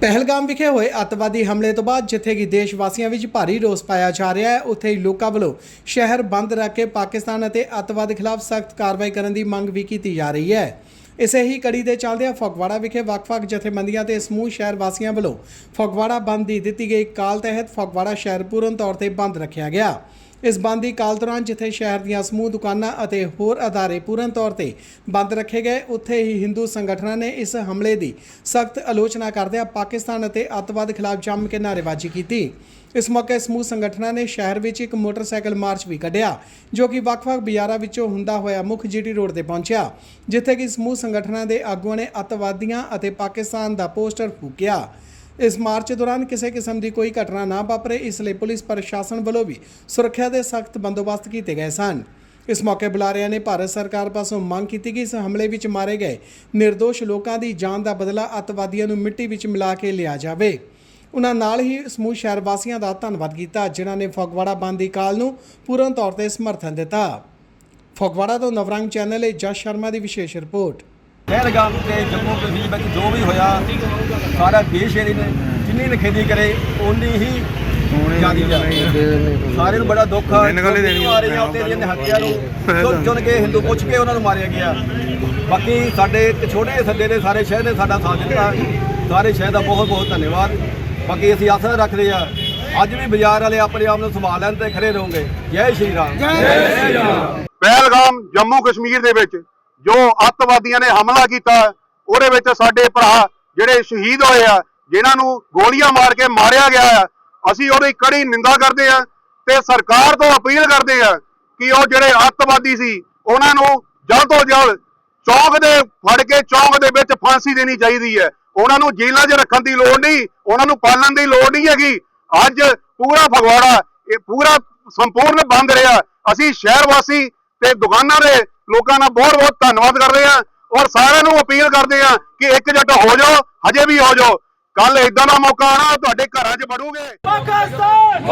ਪਹਿਲਗਾਮ ਵਿਖੇ ਹੋਏ ਅੱਤਵਾਦੀ ਹਮਲੇ ਤੋਂ ਬਾਅਦ ਜਿੱਥੇ ਕਿ ਦੇਸ਼ ਵਾਸੀਆਂ ਵਿੱਚ ਭਾਰੀ ਰੋਸ ਪਾਇਆ ਜਾ ਰਿਹਾ ਹੈ, ਉੱਥੇ ਹੀ ਲੋਕਾਂ ਵੱਲੋਂ ਸ਼ਹਿਰ ਬੰਦ ਰੱਖ ਕੇ ਪਾਕਿਸਤਾਨ ਅਤੇ ਅੱਤਵਾਦ ਖਿਲਾਫ ਸਖਤ ਕਾਰਵਾਈ ਕਰਨ ਦੀ ਮੰਗ ਵੀ ਕੀਤੀ ਜਾ ਰਹੀ ਹੈ। ਇਸੇ ਹੀ ਕੜੀ ਦੇ ਚੱਲਦਿਆਂ ਫਗਵਾੜਾ ਵਿਖੇ ਵੱਖ-ਵੱਖ ਜਥੇਬੰਦੀਆਂ ਤੇ ਸਮੂਹ ਸ਼ਹਿਰ ਵਾਸੀਆਂ ਵੱਲੋਂ ਫਗਵਾੜਾ ਬੰਦ ਦੀ ਦਿੱਤੀ ਗਈ ਕਾਲ ਤਹਿਤ ਫਗਵਾੜਾ ਸ਼ਹਿਰ ਪੂਰਨ ਤੌਰ ਤੇ ਬੰਦ ਰੱਖਿਆ ਗਿਆ। ਇਸ ਬੰਦ ਦੀ ਕਾਲ ਦੌਰਾਨ ਜਿੱਥੇ ਸ਼ਹਿਰ ਦੀਆਂ ਸਮੂਹ ਦੁਕਾਨਾਂ ਅਤੇ ਹੋਰ ਅਦਾਰੇ ਪੂਰਨ ਤੌਰ ਤੇ ਬੰਦ ਰੱਖੇ ਗਏ, ਉੱਥੇ ਹੀ ਹਿੰਦੂ ਸੰਗਠਨਾਂ ਨੇ ਇਸ ਹਮਲੇ ਦੀ ਸਖਤ ਆਲੋਚਨਾ ਕਰਦਿਆਂ ਪਾਕਿਸਤਾਨ ਅਤੇ ਅੱਤਵਾਦ ਖਿਲਾਫ ਜੰਮ ਕੇ ਨਾਅਰੇਬਾਜ਼ੀ ਕੀਤੀ। ਇਸ ਮੌਕੇ ਸਮੂਹ ਸੰਗਠਨਾਂ ਨੇ ਸ਼ਹਿਰ ਵਿੱਚ ਇੱਕ ਮੋਟਰਸਾਈਕਲ ਮਾਰਚ ਵੀ ਕੱਢਿਆ, ਜੋ ਕਿ ਵੱਖ-ਵੱਖ ਬਾਜ਼ਾਰਾਂ ਵਿੱਚੋਂ ਹੁੰਦਾ ਹੋਇਆ ਮੁੱਖ ਜੀਟੀ ਰੋਡ ਤੇ ਪਹੁੰਚਿਆ, ਜਿੱਥੇ ਕਿ ਸਮੂਹ ਸੰਗਠਨਾਂ ਦੇ ਆਗੂਆਂ ਨੇ ਅੱਤਵਾਦੀਆਂ ਅਤੇ ਪਾਕਿਸਤਾਨ ਦਾ ਪੋਸਟਰ ਫੂਕਿਆ। ਇਸ ਮਾਰਚ ਦੌਰਾਨ ਕਿਸੇ ਕਿਸਮ ਦੀ ਕੋਈ ਘਟਨਾ ਨਾ ਵਾਪਰੇ, ਇਸ ਲਈ ਪੁਲਿਸ ਪ੍ਰਸ਼ਾਸਨ ਵੱਲੋਂ ਵੀ ਸੁਰੱਖਿਆ ਦੇ ਸਖਤ ਬੰਦੋਬਸਤ ਕੀਤੇ ਗਏ ਸਨ। ਇਸ ਮੌਕੇ ਬੁਲਾਰਿਆਂ ਨੇ ਭਾਰਤ ਸਰਕਾਰ ਪਾਸੋਂ ਮੰਗ ਕੀਤੀ ਕਿ ਇਸ ਹਮਲੇ ਵਿੱਚ ਮਾਰੇ ਗਏ નિર્ਦੋਸ਼ ਲੋਕਾਂ ਦੀ ਜਾਨ ਦਾ ਬਦਲਾ ਅੱਤਵਾਦੀਆਂ ਨੂੰ ਮਿੱਟੀ ਵਿੱਚ ਮਿਲਾ ਕੇ ਲਿਆ ਜਾਵੇ। ਉਹਨਾਂ ਨਾਲ ਹੀ ਸਮੂਹ ਸ਼ਹਿਰ ਵਾਸੀਆਂ ਦਾ ਧੰਨਵਾਦ ਕੀਤਾ, ਜਿਨ੍ਹਾਂ ਨੇ ਫਗਵਾੜਾ ਬੰਦ ਦੀ ਕਾਲ ਨੂੰ ਪੂਰਨ ਤੌਰ ਤੇ ਸਮਰਥਨ ਦਿੱਤਾ। ਫਗਵਾੜਾ ਤੋਂ ਨਵਰੰਗ ਚੈਨਲ ਲਈ ਜਸ ਸ਼ਰਮਾ ਦੀ ਵਿਸ਼ੇਸ਼ ਰਿਪੋਰਟ। ਪਹਿਲਗਾਮ ਤੇ ਜੰਮੂ ਕਸ਼ਮੀਰ ਵਿੱਚ ਜੋ ਵੀ ਹੋਇਆ ਸਾਰਾ ਦੇਸ਼ ਇਹਦੀ ਨੇ ਜਿੰਨੀ ਨਖੇਦੀ ਕਰੇ ਓਨੀ ਹੀ ਜਿਆਦੀ ਸਾਰਿਆਂ ਨੂੰ ਬੜਾ ਦੁੱਖ ਆ। ਮਾਰੀਆਂ ਉੱਤੇ ਦੀਆਂ ਹੱਤਿਆਂ ਨੂੰ ਚੁਣ ਚੁਣ ਕੇ ਹਿੰਦੂ ਪੁੱਛ ਕੇ ਉਹਨਾਂ ਨੂੰ ਮਾਰਿਆ ਗਿਆ। ਬਾਕੀ ਸਾਡੇ ਇੱਕ ਛੋਟੇ ਸੱਦੇ ਨੇ ਸਾਰੇ ਸ਼ਹਿਰ ਨੇ ਸਾਡਾ ਸਾਥ ਦਿੱਤਾ। ਸਾਰੇ ਸ਼ਹਿਰ ਦਾ ਬਹੁਤ ਬਹੁਤ ਧੰਨਵਾਦ। ਬਾਕੀ ਅਸੀਂ ਆਸਾ ਰੱਖਦੇ ਆ ਅੱਜ ਵੀ ਬਾਜ਼ਾਰ ਵਾਲੇ ਆਪਣੇ ਆਪ ਨੂੰ ਸੰਭਾਲ ਲੈਣ ਤੇ ਖੜੇ ਰਹੋਗੇ। ਜੈ ਸ਼੍ਰੀ ਰਾਮ। ਜੈ ਸ਼੍ਰੀ ਰਾਮ। ਪਹਿਲਗਾਮ ਜੰਮੂ ਕਸ਼ਮੀਰ ਦੇ ਵਿੱਚ ਜੋ ਅੱਤਵਾਦੀਆਂ ਨੇ ਹਮਲਾ ਕੀਤਾ, ਉਹਦੇ ਵਿੱਚ ਸਾਡੇ ਭਰਾ ਜਿਹੜੇ ਸ਼ਹੀਦ ਹੋਏ ਆ, ਜਿਨ੍ਹਾਂ ਨੂੰ ਗੋਲੀਆਂ ਮਾਰ ਕੇ ਮਾਰਿਆ ਗਿਆ ਆ, ਅਸੀਂ ਉਹਦੀ ਕੜੀ ਨਿੰਦਾ ਕਰਦੇ ਆ ਤੇ ਸਰਕਾਰ ਤੋਂ ਅਪੀਲ ਕਰਦੇ ਆ ਕਿ ਉਹ ਜਿਹੜੇ ਅੱਤਵਾਦੀ ਸੀ, ਉਹਨਾਂ ਨੂੰ ਜਲਦ ਤੋਂ ਜਲਦ ਚੌਂਕ ਦੇ ਫੜ ਕੇ ਚੌਂਕ ਦੇ ਵਿੱਚ ਫਾਂਸੀ ਦੇਣੀ ਚਾਹੀਦੀ ਹੈ। ਉਹਨਾਂ ਨੂੰ ਜੇਲ੍ਹਾਂ 'ਚ ਰੱਖਣ ਦੀ ਲੋੜ ਨਹੀਂ, ਉਹਨਾਂ ਨੂੰ ਪਾਲਣ ਦੀ ਲੋੜ ਨਹੀਂ ਹੈਗੀ। ਅੱਜ ਪੂਰਾ ਫਗਵਾੜਾ, ਇਹ ਪੂਰਾ ਸੰਪੂਰਨ ਬੰਦ ਰਿਹਾ। ਅਸੀਂ ਸ਼ਹਿਰ ਵਾਸੀ ਤੇ ਦੁਕਾਨਾਂ ਦੇ ਲੋਕਾਂ ਦਾ ਬਹੁਤ ਬਹੁਤ ਧੰਨਵਾਦ ਕਰਦੇ ਆ ਔਰ ਸਾਰਿਆਂ ਨੂੰ ਅਪੀਲ ਕਰਦੇ ਆ ਕਿ ਇੱਕ ਜੱਟ ਹੋ ਜਾਓ, ਹਜੇ ਵੀ ਹੋ ਜਾਓ। ਕੱਲ ਇਦਾਂ ਦਾ ਮੌਕਾ ਆਣਾ ਤੁਹਾਡੇ ਘਰਾਂ 'ਚ ਵੜੋਗੇ। ਪਾਕਿਸਤਾਨ!